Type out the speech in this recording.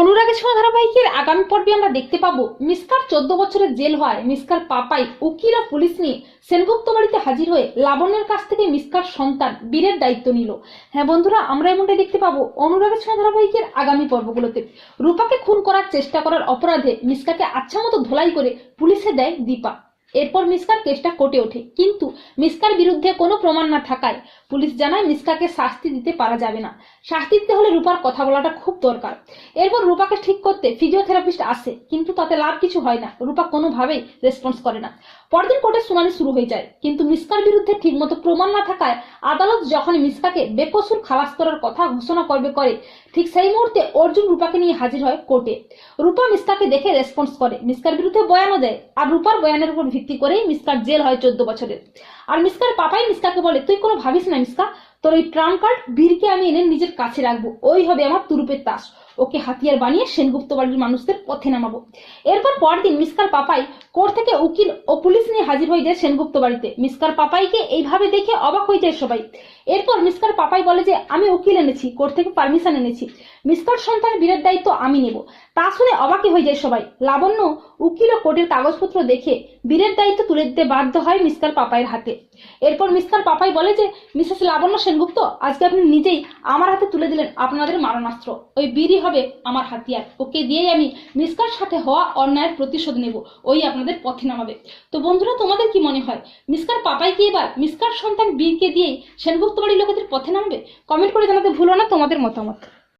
অনুরাগের ছোঁয়া ধারাবাহিকের আগামী পর্বে আমরা দেখতে পাবো মিসকার চোদ্দ বছরের জেল হয়। মিসকার পাপাই উকিল আর পুলিশ নিয়ে সেনগুপ্ত বাড়িতে হাজির হয়ে লাবণ্যের কাছ থেকে মিসকার সন্তান বীরের দায়িত্ব নিল। হ্যাঁ বন্ধুরা, আমরা এমনটাই দেখতে পাবো অনুরাগের ছোঁয়া ধারাবাহিকের আগামী পর্বগুলোতে। রূপাকে খুন করার চেষ্টা করার অপরাধে মিসকাকে আচ্ছা মতো ধোলাই করে পুলিশে দেয় দীপা। এরপর মিসকার কেসটা কোর্টে ওঠে। কিন্তু মিসকার বিরুদ্ধে কোনো প্রমাণ না থাকায় পুলিশ জানায় মিসকাকে শাস্তি দিতে পারা যাবে না। শাস্তি দিতে হলে রূপার কথা বলাটা খুব দরকার। এরপর রূপাকে ঠিক করতে ফিজিওথেরাপিস্ট আসে, কিন্তু তাতে লাভ কিছু হয় না। রূপা কোনোভাবেই রেসপন্স করে না। পরদিন কোর্টের শুনানি শুরু হয়ে যায়, কিন্তু মিসকার বিরুদ্ধে ঠিকমতো প্রমাণ না থাকায় আদালত যখন মিসকাকে বেকসুর খালাস করার কথা ঘোষণা করবে করে, ঠিক সেই মুহূর্তে অর্জুন রূপাকে নিয়ে হাজির হয় কোর্টে। রূপা মিসকাকে দেখে রেসপন্স করে, মিসকার বিরুদ্ধে বয়ানও দেয়, আর রূপার বয়ানের উপর ভিত্তি করেই মিসকার জেল হয় চোদ্দ বছরের। আর মিসকার পাপাই মিসকাকে বলে, তুই কোনো ভাবিস না মিসকা? তোর এই ট্রাম কার্ড বীরকে আমি এনে নিজের কাছে রাখব। ওই হবে আমার তুরুপের তাস। ওকে হাতিয়ার বানিয়ে সেনগুপ্ত বাড়ির মানুষদের পথে নামাবো। এরপর পরদিন মিসকার পাপাই কোর্ট থেকে উকিল ও পুলিশ নিয়ে হাজির হয়ে যায় সেনগুপ্ত বাড়িতে। মিসকার পাপাইকে এইভাবে দেখে অবাক হয়ে যায় সবাই। এরপর মিসকার পাপাই বলে যে, আমি উকিল এনেছি কোর্ট থেকে পারমিশন এনেছি। মিসকার সন্তান বীরের দায়িত্ব আমি নেব। তা শুনে অবাকই হয়ে যায় সবাই। লাবণ্য উকিল ও কোর্টের কাগজপত্র দেখে বীরের দায়িত্ব তুলে দিতে বাধ্য হয় মিসকার পাপাইয়ের হাতে। এরপর মিসকার পাপাই বলে যে, মিসেস লাবণ্য সেনগুপ্ত, আজকে আপনি নিজেই আমার হাতে তুলে দিলেন আপনাদের মারণাস্ত্র। ওই বীরই হবে আমার হাতিয়ার। ওকে দিয়েই আমি মিসকার সাথে হওয়া অন্যায়ের প্রতিশোধ নেব। ওই আপনাদের পথে নামাবে। তো বন্ধুরা, তোমাদের কি মনে হয়? মিসকার পাপাই কি এবার মিসকার সন্তান বীরকে দিয়েই সেনগুপ্ত বাড়ির লোকেদের পথে নামবে? কমেন্ট করে জানাতে ভুলো না তোমাদের মতামত।